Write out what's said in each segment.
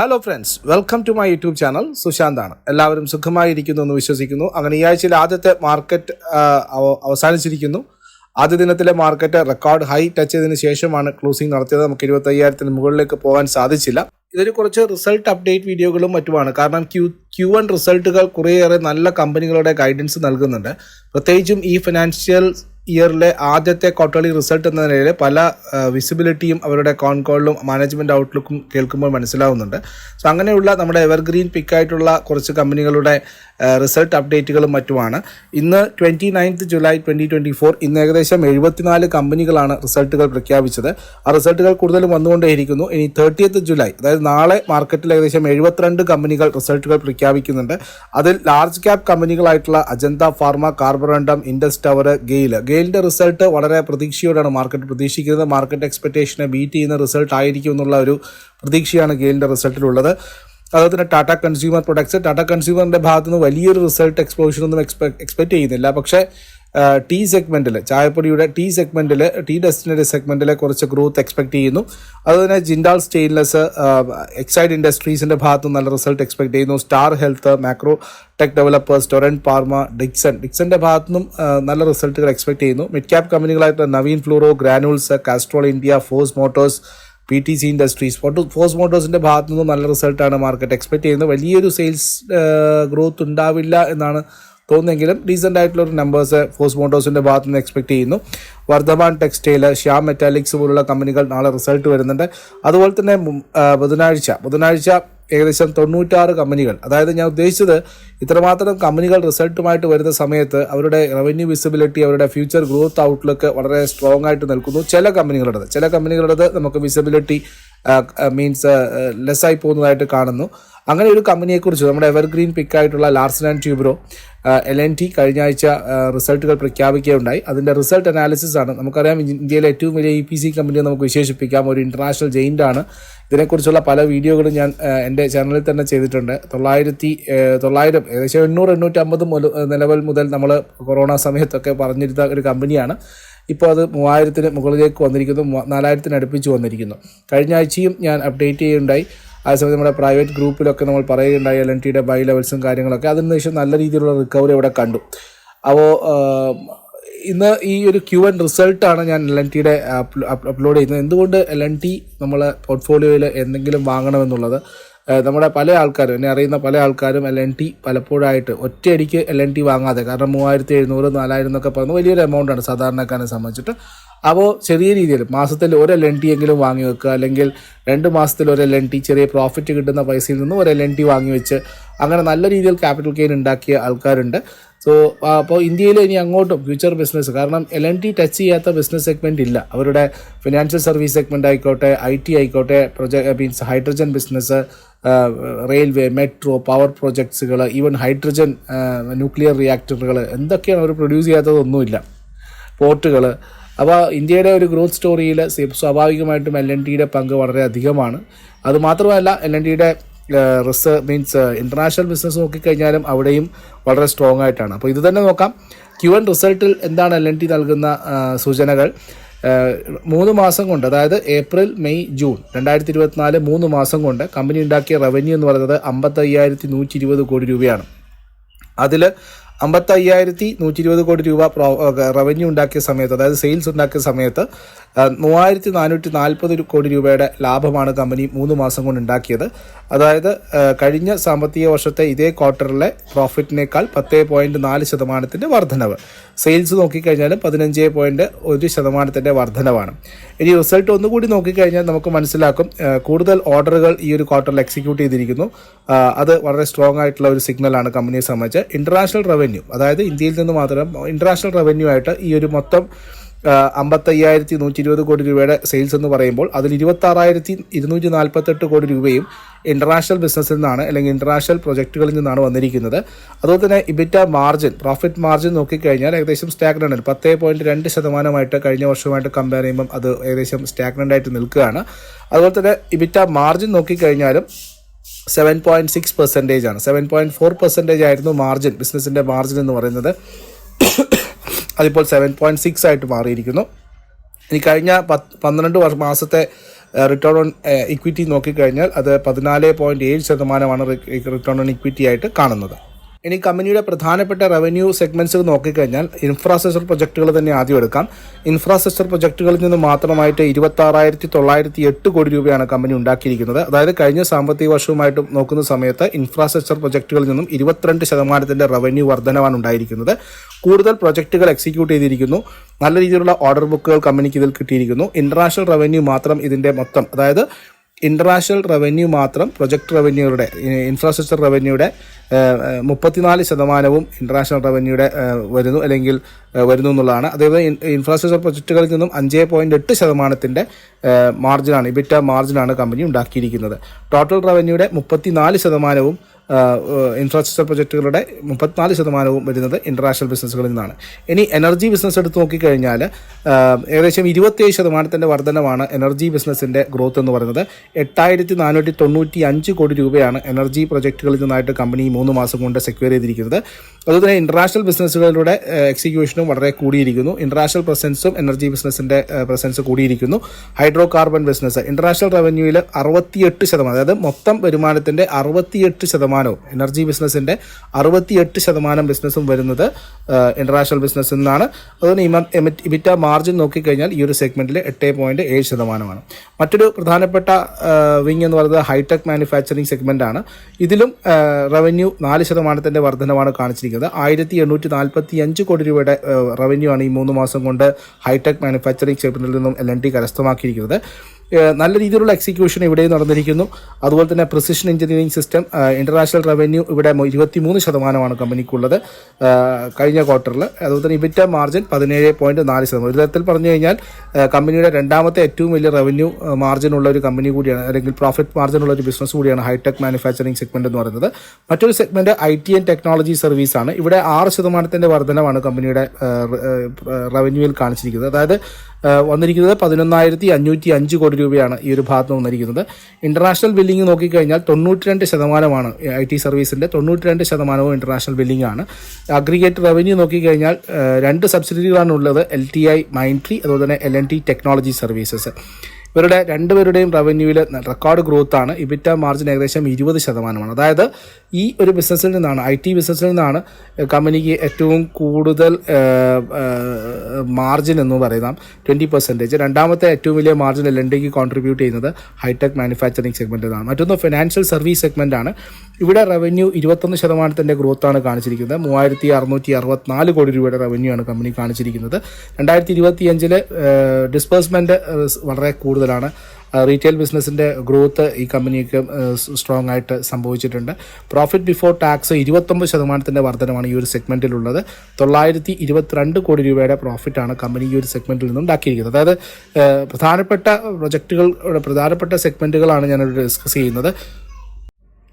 Hello friends welcome to my YouTube channel സുശാന്താണ് എല്ലാവരും സുഖമായിരിക്കുന്നു എന്ന് വിശ്വസിക്കുന്നു. അങ്ങനെ ഈ ആഴ്ചയിൽ ആദ്യത്തെ മാർക്കറ്റ് അവസാനിച്ചിരിക്കുന്നു. ആദ്യ ദിനത്തിലെ മാർക്കറ്റ് റെക്കോർഡ് ഹൈ ടച്ച് ചെയ്തതിനു ശേഷമാണ് ക്ലോസിംഗ് നടത്തിയത്. നമുക്ക് ഇരുപത്തയ്യായിരത്തിന് മുകളിലേക്ക് പോകാൻ സാധിച്ചില്ല. ഇതൊരു കുറച്ച് റിസൾട്ട് അപ്ഡേറ്റ് വീഡിയോകളും മറ്റുമാണ്. കാരണം ക്യൂ ക്യു വൺ റിസൾട്ടുകൾ കുറേയേറെ നല്ല കമ്പനികളുടെ ഗൈഡൻസ് നൽകുന്നുണ്ട്. പ്രത്യേകിച്ചും ഈ ഫിനാൻഷ്യൽ ഇയറിലെ ആദ്യത്തെ ക്വാർട്ടർലി റിസൾട്ട് എന്ന നിലയിൽ പല വിസിബിലിറ്റിയും അവരുടെ കോൺകോളിലും മാനേജ്മെന്റ് ഔട്ട്ലുക്കും കേൾക്കുമ്പോൾ മനസ്സിലാവുന്നുണ്ട്. സോ അങ്ങനെയുള്ള നമ്മുടെ എവർഗ്രീൻ പിക്കായിട്ടുള്ള കുറച്ച് കമ്പനികളുടെ റിസൾട്ട് അപ്ഡേറ്റുകളും മറ്റുമാണ്. ഇന്ന് twenty ninth July twenty twenty four ഇന്ന് ഏകദേശം എഴുപത്തിനാല് കമ്പനികളാണ് റിസൾട്ടുകൾ പ്രഖ്യാപിച്ചത്. ആ റിസൾട്ടുകൾ കൂടുതലും വന്നുകൊണ്ടേയിരിക്കുന്നു. ഇനി തേർട്ടിയത്ത് ജൂലൈ അതായത് നാളെ മാർക്കറ്റിൽ ഏകദേശം എഴുപത്തിരണ്ട് കമ്പനികൾ റിസൾട്ടുകൾ പ്രഖ്യാപിക്കുന്നുണ്ട്. അതിൽ large cap കമ്പനികളായിട്ടുള്ള Ajanta pharma Carborundum Indus Tower GAIL ഗെയിലിന്റെ result വളരെ പ്രതീക്ഷയോടാണ് മാർക്കറ്റ് പ്രതീക്ഷിക്കുന്നത്. മാർക്കറ്റ് എക്സ്പെക്ടേഷനെ ബീറ്റ് ചെയ്യുന്ന റിസൾട്ട് ആയിരിക്കും എന്നുള്ള ഒരു പ്രതീക്ഷയാണ് ഗെയിലിന്റെ റിസൾട്ടിലുള്ളത് അതുപോലെ തന്നെ ടാറ്റ കൺസ്യൂമർ പ്രൊഡക്ട്സ് ടാറ്റ കൺസ്യൂമറിന്റെ ഭാഗത്തുനിന്ന് വലിയൊരു റിസൾട്ട് എക്സ്പ്ലോഷൻ ഒന്നും എക്സ്പെക്ട് ചെയ്യുന്നില്ല. പക്ഷേ ടീ സെഗ്മെന്റിൽ ചായപ്പൊടിയുടെ ടി സെഗ്മെന്റിൽ ടി ഡെസ്റ്റിനറി സെഗ്മെന്റിൽ കുറച്ച് ഗ്രോത്ത് എക്സ്പെക്ട് ചെയ്യുന്നു. അതുപോലെ ജിൻഡാൽ സ്റ്റെയിൻലെസ് എക്സൈഡ് ഇൻഡസ്ട്രീസിന്റെ ഭാഗത്ത് നല്ല റിസൾട്ട് എക്സ്പെക്ട് ചെയ്യുന്നു. Star Health Macro Tech Developers Torrent Dixon ഡിക്സന്റെ ഭാഗത്തു നിന്നും നല്ല റിസൾട്ടുകൾ എക്സ്പെക്ട് ചെയ്യുന്നു. Mid cap കമ്പനികളായിട്ട് Navin fluoro Granules Castrol India Force Motors P T C Industries Force മോട്ടോഴ്സിന്റെ ഭാഗത്തു നിന്നും നല്ല റിസൾട്ടാണ് മാർക്കറ്റ് എക്സ്പെക്ട് ചെയ്യുന്നത്. വലിയൊരു സെയിൽസ് ഗ്രോത്ത് ഉണ്ടാവില്ല എന്നാണ് തോന്നുന്നെങ്കിലും ഡീസന്റ് ആയിട്ടുള്ള ഒരു നമ്പേഴ്സ് ഫോഴ്സ് മോട്ടോഴ്സിന്റെ ഭാഗത്ത് നിന്ന് എക്സ്പെക്ട് ചെയ്യുന്നു. വർദ്ധമാൻ ടെക്സ്റ്റൈൽ ശ്യാം മെറ്റാലിക്സ് പോലുള്ള കമ്പനികൾ നാളെ റിസൾട്ട് വരുന്നുണ്ട്. അതുപോലെ തന്നെ ബുധനാഴ്ച ബുധനാഴ്ച ഏകദേശം തൊണ്ണൂറ്റാറ് കമ്പനികൾ അതായത് ഞാൻ ഉദ്ദേശിച്ചത് ഇത്രമാത്രം കമ്പനികൾ റിസൾട്ടുമായിട്ട് വരുന്ന സമയത്ത് അവരുടെ റവന്യൂ വിസിബിലിറ്റി അവരുടെ ഫ്യൂച്ചർ ഗ്രോത്ത് ഔട്ട്ലുക്ക് വളരെ സ്ട്രോങ് ആയിട്ട് നിൽക്കുന്നു. ചില കമ്പനികളുടേത് ചില കമ്പനികളുടേത് നമുക്ക് വിസിബിലിറ്റി മീൻസ് ലെസ്സായി പോകുന്നതായിട്ട് കാണുന്നു. അങ്ങനെ ഒരു കമ്പനിയെക്കുറിച്ച് നമ്മുടെ evergreen പിക്കായിട്ടുള്ള Larsen and Toubro L and T കഴിഞ്ഞ ആഴ്ച റിസൾട്ടുകൾ പ്രഖ്യാപിക്കുകയുണ്ടായി. അതിന്റെ റിസൾട്ട് അനാലിസിസ് ആണ്. നമുക്കറിയാം ഇന്ത്യയിലെ ഏറ്റവും വലിയ ഇ പി സി കമ്പനിയെ നമുക്ക് വിശേഷിപ്പിക്കാം. ഒരു ഇന്റർനാഷണൽ ജെയിന്റ് ആണ്. ഇതിനെക്കുറിച്ചുള്ള പല വീഡിയോകളും ഞാൻ എന്റെ ചാനലിൽ തന്നെ ചെയ്തിട്ടുണ്ട്. തൊള്ളായിരത്തി തൊള്ളായിരം ഏകദേശം എണ്ണൂറ് എണ്ണൂറ്റമ്പത് മുതൽ നിലവിൽ മുതൽ നമ്മൾ കൊറോണ സമയത്തൊക്കെ പറഞ്ഞിരുന്ന ഒരു കമ്പനിയാണ്. ഇപ്പോൾ അത് മൂവായിരത്തിന് മുകളിലേക്ക് വന്നിരിക്കുന്നു നാലായിരത്തിന് അടുപ്പിച്ച് വന്നിരിക്കുന്നു. കഴിഞ്ഞ ആഴ്ചയും ഞാൻ അപ്ഡേറ്റ് ചെയ്യുകയുണ്ടായി. അതേസമയം നമ്മുടെ പ്രൈവറ്റ് ഗ്രൂപ്പിലൊക്കെ നമ്മൾ പറയുകയുണ്ടായി എൽ എൻ ടിയുടെ ബൈ ലെവൽസും കാര്യങ്ങളൊക്കെ. അതിന് ശേഷം നല്ല രീതിയിലുള്ള റിക്കവറി അവിടെ കണ്ടു. അപ്പോൾ ഇന്ന് ഈ ഒരു ക്യു എൻ റിസൾട്ടാണ് ഞാൻ എൽ എൻ ടിയുടെ അപ്ലോഡ് ചെയ്യുന്നത്. എന്തുകൊണ്ട് എൽ എൻ ടി നമ്മളെ പോർട്ട്ഫോളിയോയിൽ എന്തെങ്കിലും വാങ്ങണമെന്നുള്ളത്? നമ്മുടെ പല ആൾക്കാരും എന്നെ അറിയുന്ന പല ആൾക്കാരും എൽ എൻ ടി പലപ്പോഴായിട്ട് ഒറ്റയടിക്ക് എൽ എൻ ടി വാങ്ങാതെ കാരണം മൂവായിരത്തി എഴുന്നൂറ് നാലായിരം എന്നൊക്കെ പറഞ്ഞു വലിയൊരു എമൗണ്ടാണ് സാധാരണക്കാരനെ സംബന്ധിച്ചിട്ട്. അപ്പോൾ ചെറിയ രീതിയിൽ മാസത്തിൽ ഒരു എൽ എൻ ടി എങ്കിലും വാങ്ങി വെക്കുക അല്ലെങ്കിൽ രണ്ട് മാസത്തിൽ ഒരു എൽ എൻ ടി ചെറിയ പ്രോഫിറ്റ് കിട്ടുന്ന പൈസയിൽ നിന്നും ഒരു എൽ എൻ ടി വാങ്ങി വെച്ച് അങ്ങനെ നല്ല രീതിയിൽ ക്യാപിറ്റൽ ഗെയിൻ ഉണ്ടാക്കിയ ആൾക്കാരുണ്ട്. സോ അപ്പോൾ ഇന്ത്യയിൽ ഇനി അങ്ങോട്ടും ഫ്യൂച്ചർ ബിസിനസ് കാരണം എൽ എൻ ടി ടച്ച് ചെയ്യാത്ത ബിസിനസ് സെഗ്മെന്റ് ഇല്ല. അവരുടെ ഫിനാൻഷ്യൽ സർവീസ് സെഗ്മെന്റ് ആയിക്കോട്ടെ ഐ ടി ആയിക്കോട്ടെ project means hydrogen business railway metro power പ്രൊജക്ട്സുകൾ even hydrogen nuclear റിയാക്ടറുകൾ എന്തൊക്കെയാണ് അവർ പ്രൊഡ്യൂസ് ചെയ്യാത്തതൊന്നുമില്ല പോർട്ടുകൾ അപ്പോൾ ഇന്ത്യയുടെ ഒരു ഗ്രോത്ത് സ്റ്റോറിയിൽ സ്വാഭാവികമായിട്ടും എൽ എൻ ടിയുടെ പങ്ക് വളരെ അധികമാണ്. അതുമാത്രമല്ല എൽ എൻ ടിയുടെ റിസ മീൻസ് ഇന്റർനാഷണൽ ബിസിനസ് നോക്കിക്കഴിഞ്ഞാലും അവിടെയും വളരെ സ്ട്രോങ് ആയിട്ടാണ്. അപ്പോൾ ഇത് തന്നെ നോക്കാം. ക്യു എൻ റിസൾട്ടിൽ എന്താണ് എൽ എൻ ടി നൽകുന്ന സൂചനകൾ? മൂന്ന് മാസം കൊണ്ട് അതായത് ഏപ്രിൽ മെയ് ജൂൺ രണ്ടായിരത്തി ഇരുപത്തിനാല് മൂന്ന് മാസം കൊണ്ട് കമ്പനി ഉണ്ടാക്കിയ റവന്യൂ എന്ന് പറയുന്നത് അമ്പത്തയ്യായിരത്തി നൂറ്റി ഇരുപത് കോടി രൂപയാണ്. അതിൽ അമ്പത്തി അയ്യായിരത്തി നൂറ്റി ഇരുപത് കോടി രൂപ റവന്യൂ ഉണ്ടാക്കിയ സമയത്ത് അതായത് സെയിൽസ് ഉണ്ടാക്കിയ സമയത്ത് മൂവായിരത്തി നാനൂറ്റി നാൽപ്പത് കോടി രൂപയുടെ ലാഭമാണ് കമ്പനി മൂന്ന് മാസം കൊണ്ട് ഉണ്ടാക്കിയത്. അതായത് കഴിഞ്ഞ സാമ്പത്തിക വർഷത്തെ ഇതേ ക്വാർട്ടറിലെ പ്രോഫിറ്റിനേക്കാൾ പത്ത് പോയിന്റ് നാല് ശതമാനത്തിന്റെ വർധനവ്. സെയിൽസ് നോക്കിക്കഴിഞ്ഞാലും പതിനഞ്ച് പോയിന്റ് ഒരു ശതമാനത്തിന്റെ വർധനവാണ്. ഇനി റിസൾട്ട് ഒന്നുകൂടി നോക്കിക്കഴിഞ്ഞാൽ നമുക്ക് മനസ്സിലാക്കും കൂടുതൽ ഓർഡറുകൾ ഈ ഒരു ക്വാർട്ടറിൽ എക്സിക്യൂട്ട് ചെയ്തിരിക്കുന്നു. അത് വളരെ സ്ട്രോങ് ആയിട്ടുള്ള ഒരു സിഗ്നലാണ് കമ്പനിയെ സംബന്ധിച്ച്. ഇന്റർനാഷണൽ റവന്യൂ അതായത് ഇന്ത്യയിൽ നിന്ന് മാത്രം ഇന്റർനാഷണൽ റവന്യൂ ആയിട്ട് ഈ ഒരു മൊത്തം അമ്പത്തയ്യായിരത്തി നൂറ്റി ഇരുപത് കോടി രൂപയുടെ സെയിൽസ് എന്ന് പറയുമ്പോൾ അതിൽ ഇരുപത്തി ആറായിരത്തി ഇരുന്നൂറ്റി നാൽപ്പത്തെട്ട് കോടി രൂപയും ഇന്റർനാഷണൽ ബിസിനസ്സിൽ നിന്നാണ് അല്ലെങ്കിൽ ഇന്റർനാഷണൽ പ്രൊജക്റ്റുകളിൽ നിന്നാണ് വന്നിരിക്കുന്നത്. അതുപോലെ തന്നെ ഇബിറ്റ മാർജിൻ പ്രോഫിറ്റ് മാർജിൻ നോക്കിക്കഴിഞ്ഞാൽ ഏകദേശം സ്റ്റാഗ്നന്റ് ആണ്. പത്തേ പോയിന്റ് രണ്ട് ശതമാനമായിട്ട് കഴിഞ്ഞ വർഷമായിട്ട് കമ്പയർ ചെയ്യുമ്പം അത് ഏകദേശം സ്റ്റാഗ്നന്റ് ആയിട്ട് നിൽക്കുകയാണ്. അതുപോലെ തന്നെ ഇബിറ്റ മാർജിൻ നോക്കിക്കഴിഞ്ഞാലും സെവൻ പോയിന്റ് സിക്സ് പെർസെന്റേജ് ആണ്. സെവൻ പോയിന്റ് ഫോർ പെർസെന്റേജ് ആയിരുന്നു മാർജിൻ ബിസിനസിന്റെ മാർജിൻ എന്ന് പറയുന്നത്. അതിപ്പോൾ സെവൻ പോയിന്റ് സിക്സ് ആയിട്ട് മാറിയിരിക്കുന്നു. ഇനി കഴിഞ്ഞ പത്ത് പന്ത്രണ്ട് വർഷ മാസത്തെ റിട്ടേൺ ഓൺ ഇക്വിറ്റി നോക്കിക്കഴിഞ്ഞാൽ അത് പതിനാല് പോയിന്റ് ഏഴ് ശതമാനമാണ് റിട്ടേൺ ഓൺ ഇക്വിറ്റി ആയിട്ട് കാണുന്നത്. ഇനി കമ്പനിയുടെ പ്രധാനപ്പെട്ട റവന്യൂ സെഗ്മെന്റ്സ് നോക്കിക്കഴിഞ്ഞാൽ ഇൻഫ്രാസ്ട്രക്ചർ പ്രൊജക്ടുകൾ തന്നെ ആദ്യം എടുക്കാം. ഇൻഫ്രാസ്ട്രക്ചർ പ്രൊജക്ടുകളിൽ നിന്ന് മാത്രമായിട്ട് ഇരുപത്തി ആറായിരത്തി തൊള്ളായിരത്തി എട്ട് കോടി രൂപയാണ് കമ്പനി ഉണ്ടാക്കിയിരിക്കുന്നത്. അതായത് കഴിഞ്ഞ സാമ്പത്തിക വർഷവുമായിട്ട് നോക്കുന്ന സമയത്ത് ഇൻഫ്രാസ്ട്രക്ചർ പ്രൊജക്ടുകളിൽ നിന്നും ഇരുപത്തിരണ്ട് ശതമാനത്തിന്റെ റവന്യൂ വർധനവാണ് ഉണ്ടായിരിക്കുന്നത്. കൂടുതൽ പ്രൊജക്ടുകൾ എക്സിക്യൂട്ട് ചെയ്തിരിക്കുന്നു. നല്ല രീതിയിലുള്ള ഓർഡർ ബുക്കുകൾ കമ്പനിക്ക് ഇതിൽ കിട്ടിയിരിക്കുന്നു. ഇന്റർനാഷണൽ റവന്യൂ മാത്രം ഇതിന്റെ മൊത്തം. അതായത് ഇന്റർനാഷണൽ റവന്യൂ മാത്രം പ്രൊജക്ട് റവന്യൂയുടെ ഇൻഫ്രാസ്ട്രക്ചർ റവന്യൂയുടെ മുപ്പത്തിനാല് ശതമാനവും ഇന്റർനാഷണൽ റവന്യൂയുടെ വരുന്നു അല്ലെങ്കിൽ വരുന്നു എന്നുള്ളതാണ്. അതേപോലെ ഇൻഫ്രാസ്ട്രക്ചർ പ്രൊജക്റ്റുകളിൽ നിന്നും അഞ്ച് പോയിന്റ് എട്ട് ശതമാനത്തിന്റെ മാർജിനാണ് ഇബിറ്റ മാർജിനാണ് കമ്പനി ഉണ്ടാക്കിയിരിക്കുന്നത്. ടോട്ടൽ റവന്യൂയുടെ മുപ്പത്തിനാല് ശതമാനവും ഇൻഫ്രാസ്ട്രക്ചർ പ്രൊജക്റ്റുകളുടെ മുപ്പത്തിനാല് ശതമാനവും വരുന്നത് ഇന്റർനാഷണൽ ബിസിനസ്സുകളിൽ നിന്നാണ്. ഇനി എനർജി ബിസിനസ് എടുത്ത് നോക്കിക്കഴിഞ്ഞാൽ ഏകദേശം ഇരുപത്തിയേഴ് ശതമാനത്തിന്റെ വർധനമാണ് എനർജി ബിസിനസ്സിന്റെ ഗ്രോത്ത് എന്ന് പറയുന്നത്. എട്ടായിരത്തി നാനൂറ്റി തൊണ്ണൂറ്റി അഞ്ച് കോടി രൂപയാണ് എനർജി പ്രൊജക്റ്റുകളിൽ നിന്നായിട്ട് കമ്പനി മൂന്ന് മാസം കൊണ്ട് സെക്യൂർ ചെയ്തിരിക്കുന്നത്. അതുപോലെ തന്നെ ഇന്റർനാഷണൽ ബിസിനസ്സുകളുടെ എക്സിക്യൂഷനും വളരെ കൂടിയിരിക്കുന്നു. ഇന്റർനാഷണൽ പ്രസൻസും എനർജി ബിസിനസ്സിന്റെ പ്രസൻസ് കൂടിയിരിക്കുന്നു. ഹൈഡ്രോ കാർബൺ ബിസിനസ് ഇന്റർനാഷണൽ റവന്യൂവിൽ അറുപത്തിയെട്ട് ശതമാനം അതായത് മൊത്തം വരുമാനത്തിന്റെ അറുപത്തിയെട്ട് ശതമാനവും എനർജി ബിസിനസ്സിന്റെ അറുപത്തിയെട്ട് ശതമാനം ബിസിനസ്സും വരുന്നത് ഇന്റർനാഷണൽ ബിസിനസ്സിൽ നിന്നാണ്. അതുപോലെ ഇബിറ്റ മാർജിൻ നോക്കിക്കഴിഞ്ഞാൽ ഈ ഒരു സെഗ്മെന്റിൽ എട്ട് പോയിന്റ് ഏഴ് ശതമാനമാണ്. മറ്റൊരു പ്രധാനപ്പെട്ട വിങ് എന്ന് പറയുന്നത് ഹൈടെക് മാനുഫാക്ചറിംഗ് സെഗ്മെന്റാണ് ഇതിലും റവന്യൂ നാല് ശതമാനത്തിന്റെ വർധനമാണ് കാണിച്ചിരിക്കുന്നത്. ആയിരത്തി എണ്ണൂറ്റി നാൽപ്പത്തി അഞ്ച് കോടി രൂപയുടെ റവന്യൂ ആണ് ഈ മൂന്ന് മാസം കൊണ്ട് ഹൈടെക് മാനുഫാക്ചറിംഗ് സെഗ്മെന്റിൽ നിന്നും എൽ എൻ ടി കരസ്ഥമാക്കിയിരിക്കുന്നത്. നല്ല രീതിയിലുള്ള എക്സിക്യൂഷൻ ഇവിടെയും നടന്നിരിക്കുന്നു. അതുപോലെ തന്നെ precision engineering system international revenue ഇവിടെ ഇരുപത്തി മൂന്ന് ശതമാനമാണ് കമ്പനിക്കുള്ളത്. കഴിഞ്ഞ ക്വാർട്ടറിൽ അതുപോലെ തന്നെ ഇബിറ്റ മാർജിൻ പതിനേഴ് പോയിന്റ് നാല് ശതമാനം. ഒരു തരത്തിൽ പറഞ്ഞു കഴിഞ്ഞാൽ കമ്പനിയുടെ രണ്ടാമത്തെ ഏറ്റവും വലിയ റവന്യൂ മാർജിൻ ഉള്ള ഒരു കമ്പനി കൂടിയാണ് അല്ലെങ്കിൽ പ്രോഫിറ്റ് മാർജിൻ ഉള്ള ഒരു ബിസിനസ് കൂടിയാണ് ഹൈടെക് മാനുഫാക്ചറിംഗ് സെഗ്മെന്റ് എന്ന് പറയുന്നത്. മറ്റൊരു segment I T and technology service ആണ്. ഇവിടെ ആറ് ശതമാനത്തിന്റെ വർധനമാണ് കമ്പനിയുടെ റവന്യൂവിൽ കാണിച്ചിരിക്കുന്നത്. അതായത് വന്നിരിക്കുന്നത് പതിനൊന്നായിരത്തി അഞ്ഞൂറ്റി അഞ്ച് കോടി രൂപയാണ് ഈ ഒരു ഭാഗത്ത് വന്നിരിക്കുന്നത്. ഇന്റർനാഷണൽ ബില്ലിംഗ് നോക്കിക്കഴിഞ്ഞാൽ തൊണ്ണൂറ്റിരണ്ട് ശതമാനമാണ് ഐ ടി സർവീസിന്റെ തൊണ്ണൂറ്റിരണ്ട് ശതമാനവും ഇന്റർനാഷണൽ ബില്ലിംഗ് ആണ്. അഗ്രിഗേറ്റ് റവന്യൂ നോക്കിക്കഴിഞ്ഞാൽ രണ്ട് സബ്സിഡികളാണ് ഉള്ളത് എൽ ടി ഐ മൈൻട്രി അതുപോലെ തന്നെ L and T technology services ഇവരുടെ രണ്ടുപേരുടെയും റവന്യൂവിൽ റെക്കോർഡ് ഗ്രോത്ത് ആണ്. ഇബിറ്റ മാർജിൻ ഏകദേശം ഇരുപത് ശതമാനമാണ്. അതായത് ഈ ഒരു ബിസിനസ്സിൽ നിന്നാണ് ഐ ടി ബിസിനസ്സിൽ നിന്നാണ് കമ്പനിക്ക് ഏറ്റവും കൂടുതൽ മാർജിൻ എന്ന് പറയുന്ന ട്വന്റി പെർസെന്റേജ് രണ്ടാമത്തെ ഏറ്റവും വലിയ മാർജിൻ എൽ എൻ ഡിക്ക് കോൺട്രിബ്യൂട്ട് ചെയ്യുന്നത് ഹൈടെക് മാനുഫാക്ചറിങ് സെഗ്മെന്റ് എന്നാണ് മറ്റൊന്ന് ഫിനാൻഷ്യൽ സർവീസ് സെഗ്മെന്റ് ആണ്. ഇവിടെ റവന്യൂ ഇരുപത്തൊന്ന് ശതമാനത്തിന്റെ ആണ് കാണിച്ചിരിക്കുന്നത്. മൂവായിരത്തി അറുന്നൂറ്റി അറുപത്തിനാല് കോടി രൂപയുടെ റവന്യൂ ആണ് കമ്പനി കാണിച്ചിരിക്കുന്നത്. രണ്ടായിരത്തി ഇരുപത്തിയഞ്ചിൽ ഡിസ്പേഴ്സ്മെന്റ് വളരെ കൂടുതലാണ്. റീറ്റെയിൽ ബിസിനസ്സിന്റെ ഗ്രോത്ത് ഈ കമ്പനിക്ക് സ്ട്രോങ് ആയിട്ട് സംഭവിച്ചിട്ടുണ്ട്. പ്രോഫിറ്റ് ബിഫോർ ടാക്സ് ഇരുപത്തൊമ്പത് ശതമാനത്തിന്റെ വർധനമാണ് ഈ ഒരു സെഗ്മെന്റിലുള്ളത് തൊള്ളായിരത്തി ഇരുപത്തിരണ്ട് കോടി രൂപയുടെ പ്രോഫിറ്റാണ് കമ്പനി ഈ ഒരു സെഗ്മെന്റിൽ നിന്നും ഉണ്ടാക്കിയിരിക്കുന്നത്. അതായത് പ്രധാനപ്പെട്ട പ്രൊജക്റ്റുകൾ പ്രധാനപ്പെട്ട സെഗ്മെന്റുകളാണ് ഞാനിവിടെ ഡിസ്കസ് ചെയ്യുന്നത്.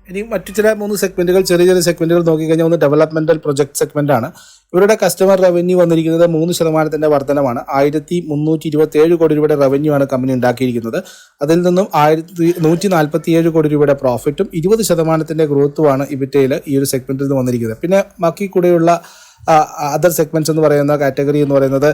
ഇനി മറ്റു ചില മൂന്ന് സെഗ്മെന്റുകൾ ചെറിയ ചെറിയ സെഗ്മെന്റുകൾ നോക്കിക്കഴിഞ്ഞാൽ ഒന്ന് ഡെവലപ്മെന്റൽ പ്രൊജക്ട് സെഗ്മെന്റ് ആണ്. ഇവരുടെ കസ്റ്റമർ റവന്യൂ വന്നിരിക്കുന്നത് മൂന്ന് ശതമാനത്തിന്റെ വർധനമാണ്. ആയിരത്തി മുന്നൂറ്റി ഇരുപത്തി ഏഴ് കോടി രൂപയുടെ റവന്യൂ ആണ് കമ്പനി ഉണ്ടാക്കിയിരിക്കുന്നത്. അതിൽ നിന്നും ആയിരത്തി നൂറ്റി നാൽപ്പത്തി ഏഴ് കോടി രൂപയുടെ പ്രോഫിറ്റും ഇരുപത് ശതമാനത്തിന്റെ ഗ്രോത്തുമാണ് ഇബിറ്റയിൽ ഈ ഒരു സെഗ്മെന്റിൽ നിന്ന് വന്നിരിക്കുന്നത്. പിന്നെ ബാക്കി കൂടെയുള്ള അതർ സെഗ്മെന്റ്സ് എന്ന് പറയുന്ന കാറ്റഗറി എന്ന് പറയുന്നത്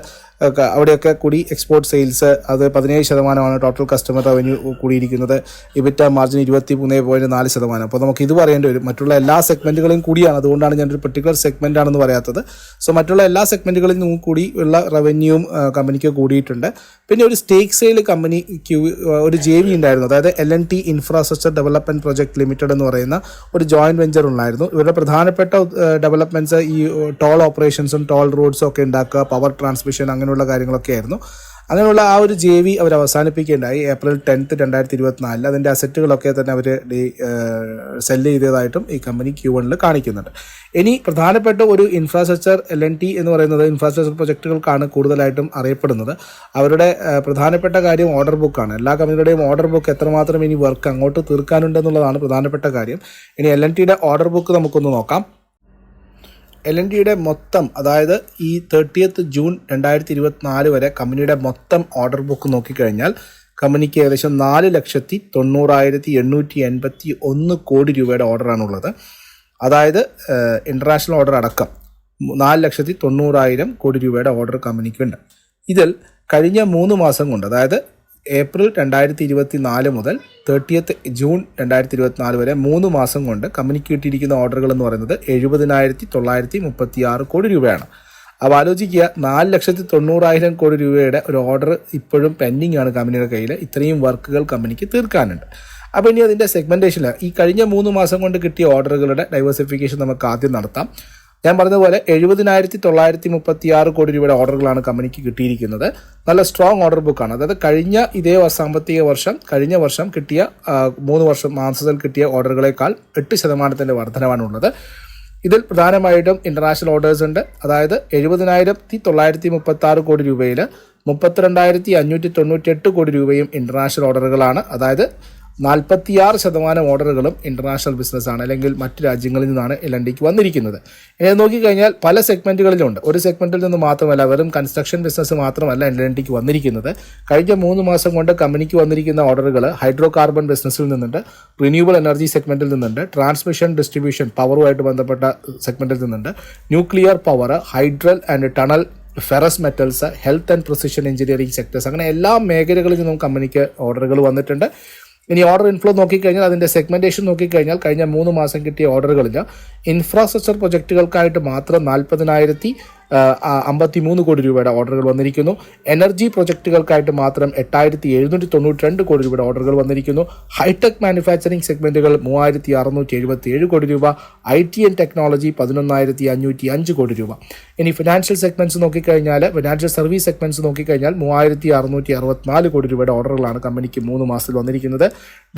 അവിടെയൊക്കെ കൂടി എക്സ്പോർട്ട് സെയിൽസ് അത് പതിനേഴ് ശതമാനമാണ് ടോട്ടൽ കസ്റ്റമർ റവന്യൂ കൂടിയിരിക്കുന്നത്. ഇബിറ്റ മാർജിൻ ഇരുപത്തി മൂന്ന് പോയിന്റ് നാല് ശതമാനം. അപ്പോൾ നമുക്ക് ഇത് പറയേണ്ടി വരും. മറ്റുള്ള എല്ലാ സെഗ്മെന്റുകളും കൂടിയാണ്. അതുകൊണ്ടാണ് ഞാനൊരു പെർട്ടിക്കുലർ സെഗ്മെന്റ് ആണെന്ന് പറയാത്തത്. സോ മറ്റുള്ള എല്ലാ സെഗ്മെന്റുകളിൽ നിന്നും കൂടി ഉള്ള റവന്യൂവും കമ്പനിക്ക് കൂടിയിട്ടുണ്ട്. പിന്നെ ഒരു സ്റ്റേക്ക് സെയിൽ കമ്പനി ക്യൂ ഒരു ജെ വി ഉണ്ടായിരുന്നു. അതായത് L and T infrastructure development project limited എന്ന് പറയുന്ന ഒരു ജോയിന്റ് വെഞ്ചർ ഉണ്ടായിരുന്നു. ഇവരുടെ പ്രധാനപ്പെട്ട ഡെവലപ്മെന്റ്സ് ഈ ടോൾ ഓപ്പറേഷൻസും ടോൾ റോഡ്സും ഒക്കെ ഉണ്ടാക്കുക പവർ ട്രാൻസ്മിഷൻ അങ്ങനെയുള്ള കാര്യങ്ങളൊക്കെ ആയിരുന്നു. അങ്ങനെയുള്ള ആ ഒരു ജെ വി അവർ അവസാനിപ്പിക്കുകയുണ്ടായി. ഏപ്രിൽ ടെൻത്ത് രണ്ടായിരത്തി ഇരുപത്തിനാലിൽ അതിന്റെ അസറ്റുകളൊക്കെ തന്നെ അവർ സെല്ല് ചെയ്തതായിട്ടും ഈ കമ്പനി ക്യൂ വണ്ണിൽ കാണിക്കുന്നുണ്ട്. ഇനി പ്രധാനപ്പെട്ട ഒരു ഇൻഫ്രാസ്ട്രക്ചർ എൽ എൻ ടി എന്ന് പറയുന്നത് ഇൻഫ്രാസ്ട്രക്ചർ പ്രൊജക്റ്റുകൾക്കാണ് കൂടുതലായിട്ടും അറിയപ്പെടുന്നത്. അവരുടെ പ്രധാനപ്പെട്ട കാര്യം ഓർഡർ ബുക്കാണ് എല്ലാ കമ്പനികളുടെയും ഓർഡർ ബുക്ക് എത്രമാത്രം ഇനി വർക്ക് അങ്ങോട്ട് തീർക്കാനുണ്ടെന്നുള്ളതാണ് പ്രധാനപ്പെട്ട കാര്യം. ഇനി എൽ എൻ ടിയുടെ ഓർഡർ ബുക്ക് നമുക്കൊന്ന് നോക്കാം. എൽ എൻ ഡിയുടെ മൊത്തം അതായത് ഈ തേർട്ടിയത്ത് ജൂൺ രണ്ടായിരത്തി ഇരുപത്തിനാല് വരെ കമ്പനിയുടെ മൊത്തം ഓർഡർ ബുക്ക് നോക്കിക്കഴിഞ്ഞാൽ കമ്പനിക്ക് ഏകദേശം നാല് ലക്ഷത്തി തൊണ്ണൂറായിരത്തി എണ്ണൂറ്റി എൺപത്തി ഒന്ന് കോടി രൂപയുടെ ഓർഡറാണുള്ളത് അതായത് ഇന്റർനാഷണൽ ഓർഡർ അടക്കം നാല് ലക്ഷത്തി തൊണ്ണൂറായിരം കോടി രൂപയുടെ ഓർഡർ കമ്പനിക്കുണ്ട്. ഇതിൽ കഴിഞ്ഞ മൂന്ന് മാസം കൊണ്ട് അതായത് ഏപ്രിൽ രണ്ടായിരത്തി ഇരുപത്തി നാല് മുതൽ തേർട്ടിയത്ത് ജൂൺ രണ്ടായിരത്തി ഇരുപത്തിനാല് വരെ മൂന്ന് മാസം കൊണ്ട് കമ്പനിക്ക് കിട്ടിയിരിക്കുന്ന ഓർഡറുകൾ എന്ന് പറയുന്നത് എഴുപതിനായിരത്തി തൊള്ളായിരത്തി മുപ്പത്തി ആറ് കോടി രൂപയാണ്. അപ്പോൾ ആലോചിക്കുക നാല് ലക്ഷത്തി തൊണ്ണൂറായിരം കോടി രൂപയുടെ ഒരു ഓർഡർ ഇപ്പോഴും പെൻഡിങ് ആണ് കമ്പനിയുടെ കയ്യിൽ ഇത്രയും വർക്കുകൾ കമ്പനിക്ക് തീർക്കാനുണ്ട്. അപ്പോൾ ഇനി അതിന്റെ സെഗ്മെന്റേഷനിൽ ഈ കഴിഞ്ഞ മൂന്ന് മാസം കൊണ്ട് കിട്ടിയ ഓർഡറുകളുടെ ഡൈവേഴ്സിഫിക്കേഷൻ നമുക്ക് ആദ്യം നടത്താം. ഞാൻ പറഞ്ഞതുപോലെ എഴുപതിനായിരത്തി തൊള്ളായിരത്തി മുപ്പത്തി ആറ് കോടി രൂപയുടെ ഓർഡറുകളാണ് കമ്പനിക്ക് കിട്ടിയിരിക്കുന്നത്. നല്ല സ്ട്രോങ് ഓർഡർ ബുക്കാണ് അതായത് കഴിഞ്ഞ ഇതേ സാമ്പത്തിക വർഷം കഴിഞ്ഞ വർഷം കിട്ടിയ മൂന്ന് വർഷം മാസത്തിൽ കിട്ടിയ ഓർഡറുകളെക്കാൾ എട്ട് ശതമാനത്തിന്റെ വർധനവാണുള്ളത്. ഇതിൽ പ്രധാനമായിട്ടും ഇന്റർനാഷണൽ ഓർഡേഴ്സ് ഉണ്ട്. അതായത് എഴുപതിനായിരത്തി തൊള്ളായിരത്തി മുപ്പത്തി ആറ് കോടി രൂപയിൽ മുപ്പത്തിരണ്ടായിരത്തി അഞ്ഞൂറ്റി തൊണ്ണൂറ്റി എട്ട് കോടി രൂപയും ഇന്റർനാഷണൽ ഓർഡറുകളാണ് അതായത് നാൽപ്പത്തിയാറ് ശതമാനം ഓർഡറുകളും ഇന്റർനാഷണൽ ബിസിനസ്സാണ് അല്ലെങ്കിൽ മറ്റ് രാജ്യങ്ങളിൽ നിന്നാണ് എൽ എൻ ഡിക്ക് വന്നിരിക്കുന്നത്. ഇങ്ങനെ നോക്കിക്കഴിഞ്ഞാൽ പല സെഗ്മെന്റുകളിലുണ്ട്. ഒരു സെഗ്മെന്റിൽ നിന്ന് മാത്രമല്ല വെറും കൺസ്ട്രക്ഷൻ ബിസിനസ് മാത്രമല്ല എൽ എൻ ഡിക്ക് വന്നിരിക്കുന്നത്. കഴിഞ്ഞ മൂന്ന് മാസം കൊണ്ട് കമ്പനിക്ക് വന്നിരിക്കുന്ന ഓർഡറുകൾ ഹൈഡ്രോ കാർബൺ ബിസിനസ്സിൽ നിന്നുണ്ട് റിന്യൂവബിൾ എനർജി സെഗ്മെന്റിൽ നിന്നുണ്ട് ട്രാൻസ്മിഷൻ ഡിസ്ട്രിബ്യൂഷൻ പവറുമായിട്ട് ബന്ധപ്പെട്ട സെഗ്മെന്റിൽ നിന്നുണ്ട് nuclear power hydel and tunnel ferrous metals health and precision engineering sectors അങ്ങനെ എല്ലാ മേഖലകളിൽ നിന്നും കമ്പനിക്ക് ഓർഡറുകൾ വന്നിട്ടുണ്ട്. ഇനി ഓർഡർ ഇൻഫ്ലോ നോക്കിക്കഴിഞ്ഞാൽ അതിന്റെ സെഗ്മെന്റേഷൻ നോക്കിക്കഴിഞ്ഞാൽ കഴിഞ്ഞ മൂന്ന് മാസം കിട്ടിയ ഓർഡറുകളിൽ ഇൻഫ്രാസ്ട്രക്ചർ പ്രൊജക്റ്റുകൾക്കായിട്ട് മാത്രം നാൽപ്പതിനായിരത്തി അമ്പത്തി മൂന്ന് കോടി രൂപയുടെ ഓർഡറുകൾ വന്നിരിക്കുന്നു. എനർജി പ്രൊജക്റ്റുകൾക്കായിട്ട് മാത്രം എട്ടായിരത്തി എഴുന്നൂറ്റി തൊണ്ണൂറ്റി രണ്ട് കോടി രൂപയുടെ ഓർഡറുകൾ വന്നിരിക്കുന്നു. ഹൈടെക് മാനുഫാക്ചറിംഗ് സെഗ്മെന്റുകൾ മൂവായിരത്തി അറുന്നൂറ്റി എഴുപത്തി ഏഴ് കോടി രൂപ. ഐ ടി ആൻഡ് ടെക്നോളജി പതിനൊന്നായിരത്തി അഞ്ഞൂറ്റി അഞ്ച് കോടി രൂപ. ഇനി ഫിനാൻഷ്യൽ സെഗ്മെന്റ്സ് നോക്കിക്കഴിഞ്ഞാൽ ഫിനാൻഷ്യൽ സർവീസ് സെഗ്മെന്റ്സ് നോക്കിക്കഴിഞ്ഞാൽ മൂവായിരത്തി അറുന്നൂറ്റി അറുപത്തിനാല് കോടി രൂപയുടെ ഓർഡറുകളാണ് കമ്പനിക്ക് മൂന്ന് മാസത്തിൽ വന്നിരിക്കുന്നത്.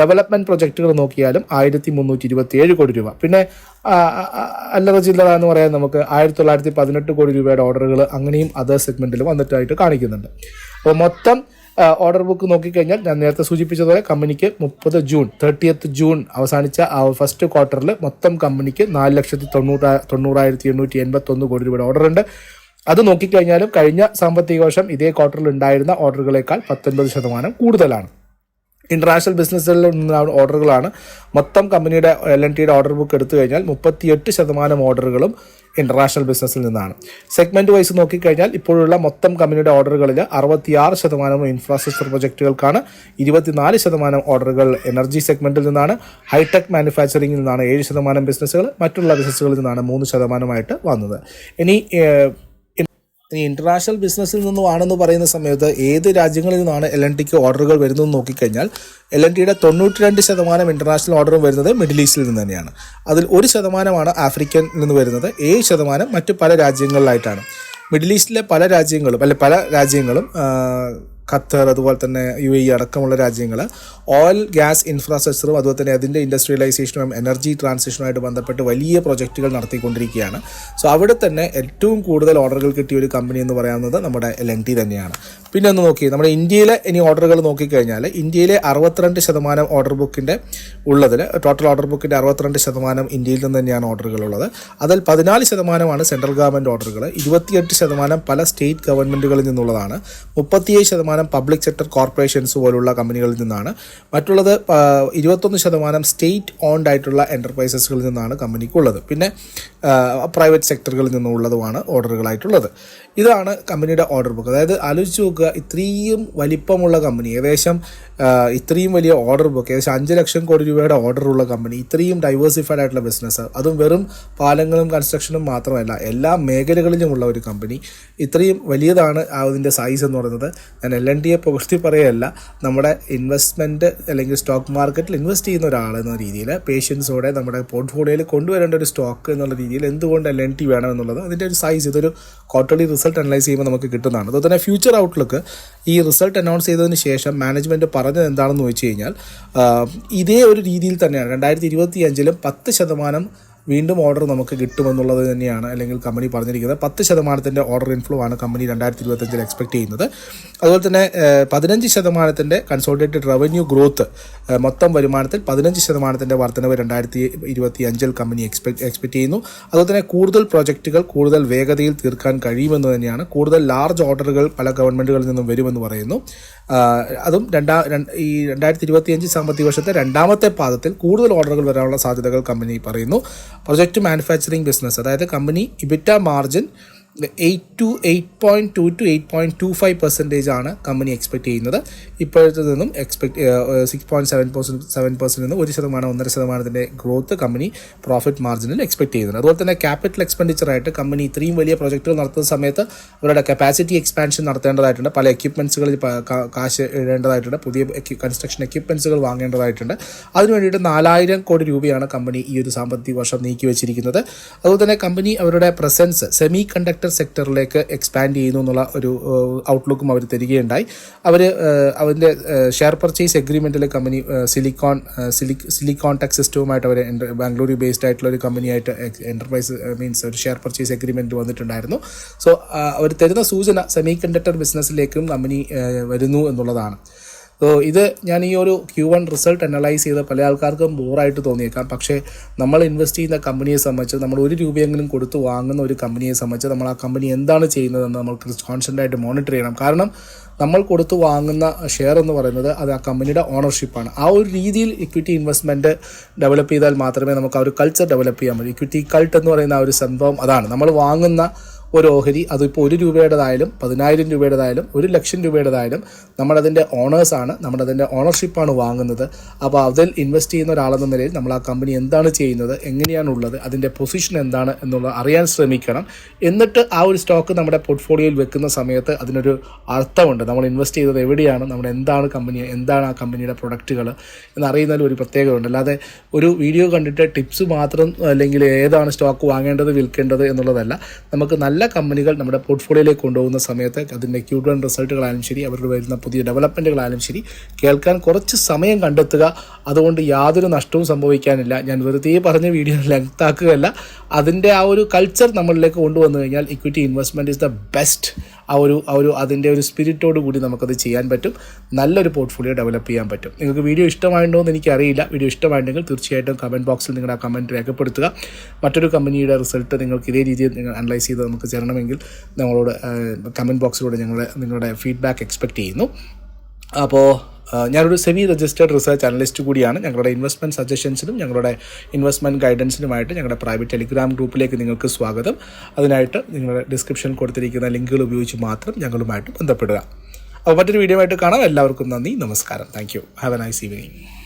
ഡെവലപ്മെന്റ് പ്രൊജക്റ്റുകൾ നോക്കിയാലും ആയിരത്തി മുന്നൂറ്റി ഇരുപത്തി ഏഴ് കോടി രൂപ. പിന്നെ അല്ലറ ചില്ലറ എന്ന് പറയാൻ നമുക്ക് ആയിരത്തി തൊള്ളായിരത്തി പതിനെട്ട് കോടി രൂപയുടെ ഓർഡറുകൾ അങ്ങനെയും അതർ സെഗ്മെന്റിൽ വന്നിട്ടായിട്ട് കാണിക്കുന്നുണ്ട്. അപ്പോൾ മൊത്തം ഓർഡർ ബുക്ക് നോക്കിക്കഴിഞ്ഞാൽ ഞാൻ നേരത്തെ സൂചിപ്പിച്ചതുപോലെ കമ്പനിക്ക് മുപ്പത് ജൂൺ തേർട്ടിയത്ത് ജൂൺ അവസാനിച്ച ആ ഫസ്റ്റ് ക്വാർട്ടറിൽ മൊത്തം കമ്പനിക്ക് നാല് ലക്ഷത്തി തൊണ്ണൂറ് തൊണ്ണൂറായിരത്തി എണ്ണൂറ്റി എൺപത്തൊന്ന് കോടി രൂപയുടെ ഓർഡർ ഉണ്ട്. അത് നോക്കിക്കഴിഞ്ഞാലും കഴിഞ്ഞ സാമ്പത്തിക വർഷം ഇതേ ക്വാർട്ടറിൽ ഉണ്ടായിരുന്ന ഓർഡറുകളേക്കാൾ പത്തൊൻപത് ശതമാനം കൂടുതലാണ്. ഇന്റർനാഷണൽ ബിസിനസ്സുകളിൽ നിന്നുള്ള ഓർഡറുകളാണ്. മൊത്തം കമ്പനിയുടെ എൽ എൻ ടിയുടെ ഓർഡർ ബുക്ക് എടുത്തു കഴിഞ്ഞാൽ മുപ്പത്തിയെട്ട് ശതമാനം ഓർഡറുകളും ഇന്റർനാഷണൽ ബിസിനസ്സിൽ നിന്നാണ്. സെഗ്മെന്റ് വൈസ് നോക്കിക്കഴിഞ്ഞാൽ ഇപ്പോഴുള്ള മൊത്തം കമ്പനിയുടെ ഓർഡറുകളിൽ അറുപത്തിയാറ് ശതമാനവും ഇൻഫ്രാസ്ട്രക്ചർ പ്രൊജക്റ്റുകൾക്കാണ് ഇരുപത്തിനാല് ശതമാനം ഓർഡറുകൾ എനർജി സെഗ്മെന്റിൽ നിന്നാണ് ഹൈടെക് മാനുഫാക്ചറിംഗിൽ നിന്നാണ് ഏഴ് ശതമാനം ബിസിനസ്സുകൾ മറ്റുള്ള ബിസിനസ്സുകളിൽ നിന്നാണ് മൂന്ന് ശതമാനമായിട്ട് വന്നത്. ഇനി ഇനി ഇന്റർനാഷണൽ ബിസിനസ്സിൽ നിന്നുമാണെന്ന് പറയുന്ന സമയത്ത് ഏത് രാജ്യങ്ങളിൽ നിന്നാണ് എൽ എൻ ടിക്ക് ഓർഡറുകൾ വരുന്നതെന്ന് നോക്കിക്കഴിഞ്ഞാൽ എൽ എൻ ടിയുടെ തൊണ്ണൂറ്റി രണ്ട് ശതമാനം ഇന്റർനാഷണൽ ഓർഡറും വരുന്നത് മിഡിൽ ഈസ്റ്റിൽ നിന്ന് തന്നെയാണ്. അതിൽ ഒരു ശതമാനമാണ് ആഫ്രിക്കൻ നിന്ന് വരുന്നത്. ഏഴ് ശതമാനം മറ്റു പല രാജ്യങ്ങളിലായിട്ടാണ്. മിഡിൽ ഈസ്റ്റിലെ പല രാജ്യങ്ങളും അല്ലെ പല രാജ്യങ്ങളും ഖത്തർ അതുപോലെ തന്നെ യു എ അടക്കമുള്ള രാജ്യങ്ങൾ ഓയിൽ ഗ്യാസ് ഇൻഫ്രാസ്ട്രക്ചറും അതുപോലെ തന്നെ അതിന്റെ ഇൻഡസ്ട്രിയലൈസേഷനും എനർജി ട്രാൻസിഷനുമായിട്ട് ബന്ധപ്പെട്ട് വലിയ പ്രൊജക്റ്റുകൾ നടത്തിക്കൊണ്ടിരിക്കുകയാണ്. സോ അവിടെ തന്നെ ഏറ്റവും കൂടുതൽ ഓർഡറുകൾ കിട്ടിയ ഒരു കമ്പനി എന്ന് പറയുന്നത് നമ്മുടെ എൽ എൻ ടി തന്നെയാണ്. പിന്നെ ഒന്ന് നോക്കി നമ്മുടെ ഇന്ത്യയിലെ ഇനി ഓർഡറുകൾ നോക്കിക്കഴിഞ്ഞാൽ ഇന്ത്യയിലെ അറുപത്തിരണ്ട് ശതമാനം ഓർഡർ ബുക്കിന്റെ ഉള്ളതിൽ ടോട്ടൽ ഓർഡർ ബുക്കിന്റെ അറുപത്തിരണ്ട് ശതമാനം ഇന്ത്യയിൽ നിന്ന് തന്നെയാണ് ഓർഡറുകൾ ഉള്ളത് അതിൽ പതിനാല് ശതമാനമാണ് സെൻട്രൽ ഗവൺമെന്റ് ഓർഡറുകൾ ഇരുപത്തിയെട്ട് ശതമാനം പല സ്റ്റേറ്റ് ഗവൺമെന്റുകളിൽ നിന്നുള്ളതാണ് മുപ്പത്തിയേഴ് ശതമാനം പബ്ലിക് സെക്ടർ കോർപ്പറേഷൻസ് പോലുള്ള കമ്പനികളിൽ നിന്നാണ്. മറ്റുള്ളത് ഇരുപത്തൊന്ന് ശതമാനം സ്റ്റേറ്റ് ഓൺഡ് ആയിട്ടുള്ള എന്റർപ്രൈസസുകളിൽ നിന്നാണ് കമ്പനിക്കുള്ളത്. പിന്നെ പ്രൈവറ്റ് സെക്ടറുകളിൽ നിന്നുള്ളതുമാണ് ഓർഡറുകളായിട്ടുള്ളത് ഇതാണ് കമ്പനിയുടെ ഓർഡർ ബുക്ക് അതായത് ആലോചിച്ച് നോക്കുക ഇത്രയും വലിപ്പമുള്ള കമ്പനി ഏകദേശം ഇത്രയും വലിയ ഓർഡർ ബുക്ക് ഏകദേശം അഞ്ച് ലക്ഷം കോടി രൂപയുടെ ഓർഡർ ഉള്ള കമ്പനി ഇത്രയും ഡൈവേഴ്സിഫൈഡ് ആയിട്ടുള്ള ബിസിനസ് അതും വെറും പാലങ്ങളും കൺസ്ട്രക്ഷനും മാത്രമല്ല എല്ലാ മേഖലകളിലുമുള്ള ഒരു കമ്പനി. ഇത്രയും വലിയതാണ് അതിന്റെ സൈസ് എന്ന് പറയുന്നത്. ഞാൻ എൽ എൻ ടിയെ പുകഴ്ത്തി പറയുകയല്ല നമ്മുടെ ഇൻവെസ്റ്റ്മെന്റ് അല്ലെങ്കിൽ സ്റ്റോക്ക് മാർക്കറ്റിൽ ഇൻവെസ്റ്റ് ചെയ്യുന്ന ഒരാൾ എന്ന രീതിയിൽ പേഷ്യൻസോടെ നമ്മുടെ പോർട്ട്ഫോളിയോയിൽ കൊണ്ടുവരേണ്ട ഒരു സ്റ്റോക്ക് എന്നുള്ള രീതിയിൽ എന്തുകൊണ്ട് എൽ എൻ ടി വേണം എന്നുള്ളത് അതിന്റെ ഒരു സൈസ് ഇതൊരു ക്വാർട്ടർലി റിസൾട്ട് അനലൈസ് ചെയ്യുമ്പോൾ നമുക്ക് കിട്ടുന്നതാണ്. അതുപോലെ ഫ്യൂച്ചർ ഔട്ട്ലുക്ക് ഈ റിസൾട്ട് അനൗൺസ് ചെയ്തതിന് ശേഷം മാനേജ്മെന്റ് പറഞ്ഞത് എന്താണെന്ന് വെച്ച് കഴിഞ്ഞാൽ ഇതേ ഒരു രീതിയിൽ തന്നെയാണ്. രണ്ടായിരത്തി ഇരുപത്തി അഞ്ചിലും പത്ത് ശതമാനം വീണ്ടും ഓർഡർ നമുക്ക് കിട്ടുമെന്നുള്ളത് തന്നെയാണ് അല്ലെങ്കിൽ കമ്പനി പറഞ്ഞിരിക്കുന്നത്. പത്ത് ശതമാനത്തിന്റെ ഓർഡർ ഇൻഫ്ലോ ആണ് കമ്പനി രണ്ടായിരത്തി ഇരുപത്തഞ്ചിൽ എക്സ്പെക്ട് ചെയ്യുന്നത്. അതുപോലെ തന്നെ പതിനഞ്ച് ശതമാനത്തിന്റെ കൺസോൾട്ടേറ്റഡ് റവന്യൂ ഗ്രോത്ത് മൊത്തം വരുമാനത്തിൽ പതിനഞ്ച് ശതമാനത്തിന്റെ വർധനവ് രണ്ടായിരത്തി ഇരുപത്തി അഞ്ചിൽ കമ്പനി എക്സ്പെക്ട് എക്സ്പെക്ട് ചെയ്യുന്നു. അതുപോലെ തന്നെ കൂടുതൽ പ്രോജക്റ്റുകൾ കൂടുതൽ വേഗതയിൽ തീർക്കാൻ കഴിയുമെന്ന് തന്നെയാണ് കൂടുതൽ ലാർജ് ഓർഡറുകൾ പല ഗവൺമെന്റുകളിൽ നിന്നും വരുമെന്ന് പറയുന്നു. അതും രണ്ടാ ഈ രണ്ടായിരത്തി ഇരുപത്തി അഞ്ച് സാമ്പത്തിക വർഷത്തെ രണ്ടാമത്തെ പാദത്തിൽ കൂടുതൽ ഓർഡറുകൾ വരാനുള്ള സാധ്യതകൾ കമ്പനി പറയുന്നു. പ്രൊജക്റ്റ് മാനുഫാക്ചറിംഗ് ബിസിനസ് അതായത് company EBITDA margin eight to eight point two to eight point two five percentage ആണ് കമ്പനി എക്സ്പെക്ട് ചെയ്യുന്നത്. ഇപ്പോഴത്തെ നിന്നും expect six point seven percent seven percent നിന്ന് ഒരു ശതമാനം ഒന്നര ശതമാനത്തിന്റെ ഗ്രോത്ത് കമ്പനി പ്രോഫിറ്റ് മാർജിനിൽ എക്സ്പെക്ട് ചെയ്യുന്നുണ്ട്. അതുപോലെ തന്നെ ക്യാപിറ്റൽ എക്സ്പെൻഡിച്ചറായിട്ട് കമ്പനി ഇത്രയും വലിയ പ്രൊജക്റ്റുകൾ നടത്തുന്ന സമയത്ത് അവരുടെ കപ്പാസിറ്റി എക്സ്പാൻഷൻ നടത്തേണ്ടതായിട്ടുണ്ട്. പല എക്യുപ്മെന്റ്സുകളിൽ കാശ് ഇടേണ്ടതായിട്ടുണ്ട്. പുതിയ കൺസ്ട്രക്ഷൻ എക്യുപ്മെന്റ്സുകൾ വാങ്ങേണ്ടതായിട്ടുണ്ട്. അതിനു വേണ്ടിയിട്ട് നാലായിരം കോടി രൂപയാണ് കമ്പനി ഈ ഒരു സാമ്പത്തിക വർഷം നീക്കി വെച്ചിരിക്കുന്നത് അതുപോലെ തന്നെ കമ്പനി അവരുടെ പ്രസൻസ് സെമി കണ്ടക്ടർ സെക്ടറിലേക്ക് എക്സ്പാൻഡ് ചെയ്യുന്നു എന്നുള്ള ഒരു ഔട്ട്ലുക്കും അവർ തരികയുണ്ടായി. അവർ അവന്റെ ഷെയർ പർച്ചേസ് എഗ്രിമെന്റിൽ കമ്പനി സിലിക്കോൺ സിലി സിലിക്കോൺ ടെക് സിസ്റ്റവുമായിട്ട് അവർ ബാംഗ്ലൂരു ബേസ്ഡ് ആയിട്ടുള്ള ഒരു കമ്പനിയായിട്ട് എന്റർപ്രൈസ് മീൻസ് ഒരു ഷെയർ പർച്ചേസ് എഗ്രിമെന്റ് വന്നിട്ടുണ്ടായിരുന്നു. സോ അവർ തരുന്ന സൂചന സെമി കണ്ടക്ടർ ബിസിനസ്സിലേക്കും കമ്പനി വരുന്നു എന്നുള്ളതാണ്. സോ ഇത് ഞാൻ ഈ ഒരു ക്യൂ വൺ റിസൾട്ട് അനലൈസ് ചെയ്ത പല ആൾക്കാർക്കും ബോറായിട്ട് തോന്നിയേക്കാം. പക്ഷേ നമ്മൾ ഇൻവെസ്റ്റ് ചെയ്യുന്ന കമ്പനിയെ സംബന്ധിച്ച് നമ്മൾ ഒരു രൂപയെങ്കിലും കൊടുത്ത് വാങ്ങുന്ന ഒരു കമ്പനിയെ സംബന്ധിച്ച് നമ്മൾ ആ കമ്പനി എന്താണ് ചെയ്യുന്നതെന്ന് നമ്മൾ കോൺസ്റ്റന്റ് ആയിട്ട് മോണിറ്റർ ചെയ്യണം. കാരണം നമ്മൾ കൊടുത്തു വാങ്ങുന്ന ഷെയർ എന്ന് പറയുന്നത് അത് ആ കമ്പനിയുടെ ഓണർഷിപ്പാണ് ആ ഒരു രീതിയിൽ ഇക്വിറ്റി ഇൻവെസ്റ്റ്മെന്റ് ഡെവലപ്പ് ചെയ്താൽ മാത്രമേ നമുക്ക് ആ ഒരു കൾച്ചർ ഡെവലപ്പ് ചെയ്യാൻ പറ്റൂ. ഇക്വിറ്റി കൾട്ട് എന്ന് പറയുന്ന ആ ഒരു സംഭവം അതാണ്. നമ്മൾ വാങ്ങുന്ന ഒരു ഓഹരി അതിപ്പോൾ ഒരു രൂപയുടേതായാലും പതിനായിരം രൂപയുടേതായാലും ഒരു ലക്ഷം രൂപയുടേതായാലും നമ്മളതിന്റെ ഓണേഴ്സാണ് നമ്മളതിന്റെ ഓണർഷിപ്പാണ് വാങ്ങുന്നത്. അപ്പോൾ അതിൽ ഇൻവെസ്റ്റ് ചെയ്യുന്ന ഒരാളെന്ന നിലയിൽ നമ്മൾ ആ കമ്പനി എന്താണ് ചെയ്യുന്നത് എങ്ങനെയാണുള്ളത് അതിന്റെ പൊസിഷൻ എന്താണ് എന്നുള്ളത് അറിയാൻ ശ്രമിക്കണം. എന്നിട്ട് ആ ഒരു സ്റ്റോക്ക് നമ്മുടെ പോർട്ട്ഫോളിയോയിൽ വെക്കുന്ന സമയത്ത് അതിനൊരു അർത്ഥമുണ്ട്. നമ്മൾ ഇൻവെസ്റ്റ് ചെയ്തത് എവിടെയാണ് നമ്മൾ എന്താണ് കമ്പനി എന്താണ് ആ കമ്പനിയുടെ പ്രൊഡക്റ്റുകൾ എന്നറിയുന്നതിൽ ഒരു പ്രത്യേകതയുണ്ട്. അല്ലാതെ ഒരു വീഡിയോ കണ്ടിട്ട് ടിപ്സ് മാത്രം അല്ലെങ്കിൽ ഏതാണ് സ്റ്റോക്ക് വാങ്ങേണ്ടത് വിൽക്കേണ്ടത് എന്നുള്ളതല്ല. നമുക്ക് നല്ല കമ്പനികൾ നമ്മുടെ പോർട്ട്ഫോളിയോയിലേക്ക് കൊണ്ടുപോകുന്ന സമയത്ത് അതിന്റെ ക്യൂ വൺ റിസൾട്ടുകളായാലും ശരി അവരുടെ വരുന്ന പുതിയ ഡെവലപ്മെന്റുകളായാലും ശരി കേൾക്കാൻ കുറച്ച് സമയം കണ്ടെത്തുക. അതുകൊണ്ട് യാതൊരു നഷ്ടവും സംഭവിക്കാനില്ല. ഞാൻ വെറുതെ പറഞ്ഞ വീഡിയോ ലെങ്ത് ആക്കുകയല്ല അതിന്റെ ആ ഒരു കൾച്ചർ നമ്മളിലേക്ക് കൊണ്ടുവന്നു കഴിഞ്ഞാൽ equity investment is the best ആ ഒരു ആ ഒരു അതിന്റെ ഒരു സ്പിരിറ്റോട് കൂടി നമുക്കത് ചെയ്യാൻ പറ്റും. നല്ലൊരു പോർട്ട്ഫോളിയോ ഡെവലപ്പ് ചെയ്യാൻ പറ്റും. നിങ്ങൾക്ക് വീഡിയോ ഇഷ്ടമായിട്ടുണ്ടോ എന്ന് എനിക്കറിയില്ല. വീഡിയോ ഇഷ്ടമായിട്ടുണ്ടെങ്കിൽ തീർച്ചയായിട്ടും കമന്റ് ബോക്സിൽ നിങ്ങളുടെ ആ കമന്റ് രേഖപ്പെടുത്തുക. മറ്റൊരു കമ്പനിയുടെ റിസൾട്ട് നിങ്ങൾക്ക് ഇതേ രീതിയിൽ നിങ്ങൾ അനലൈസ് ചെയ്ത് നമുക്ക് തരണമെങ്കിൽ നമ്മളോട് കമന്റ് ബോക്സിലൂടെ ഞങ്ങളുടെ നിങ്ങളുടെ ഫീഡ്ബാക്ക് എക്സ്പെക്റ്റ് ചെയ്യുന്നു. അപ്പോൾ ഞാനൊരു സെമി രജിസ്റ്റേഡ് റിസർച്ച് അനലിസ്റ്റ് കൂടിയാണ്. ഞങ്ങളുടെ ഇൻവെസ്റ്റ്മെന്റ് സജഷൻസിനും ഞങ്ങളുടെ ഇൻവെസ്റ്റ്മെന്റ് ഗൈഡൻസിനുമായിട്ട് ഞങ്ങളുടെ പ്രൈവറ്റ് ടെലിഗ്രാം ഗ്രൂപ്പിലേക്ക് നിങ്ങൾക്ക് സ്വാഗതം. അതിനായിട്ട് നിങ്ങളുടെ ഡിസ്ക്രിപ്ഷൻ കൊടുത്തിരിക്കുന്ന ലിങ്കുകൾ ഉപയോഗിച്ച് മാത്രം ഞങ്ങളുമായിട്ട് ബന്ധപ്പെടുക. അപ്പോൾ മറ്റൊരു വീഡിയോ ആയിട്ട് കാണാം. എല്ലാവർക്കും നന്ദി നമസ്കാരം. Thank you have a nice evening